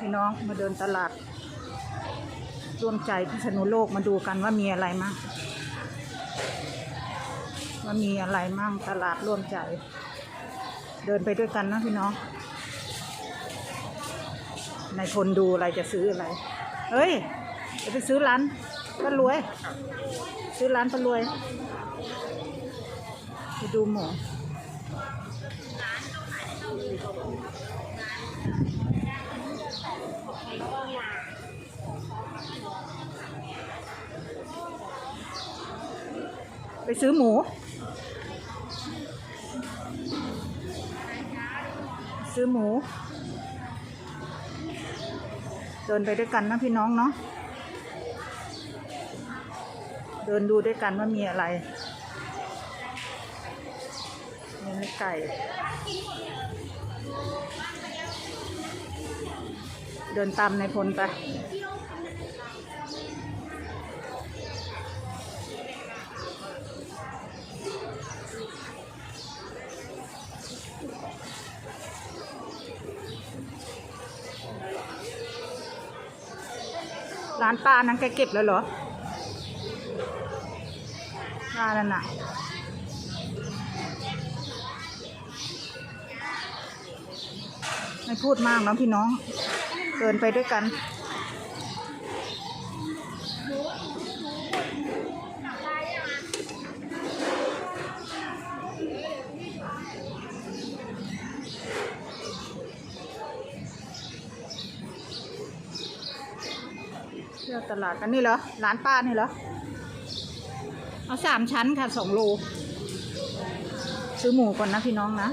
พี่น้องมาเดินตลาดร่วมใจพิษณุโลกมาดูกันว่ามีอะไรมั่งว่ามีอะไรมั่งตลาดร่วมใจ เดินไปด้วยกันนะพี่น้องนายพลดูอะไรจะซื้ออะไร เฮ้ยจะไปซื้อร้านป้ารวย ซื้อร้านป้ารวย ไปดูหมู ไปซื้อหมู ซื้อหมู เดินไปด้วยกันนะพี่น้องเนาะเดินดูด้วยกันว่ามีอะไรมีไก่เดินตามในพลไป ร้านป้านั้นแกเก็บแล้วเหรอป้านั่นน่ะไม่พูดมากนะพี่น้องเดินไปด้วยกัน ที่ยวตลาดกันนี่เหรอ ร้านป้านี่เหรอ เอาสามชั้นค่ะสองโล ซื้อหมูก่อนนะพี่น้องนะ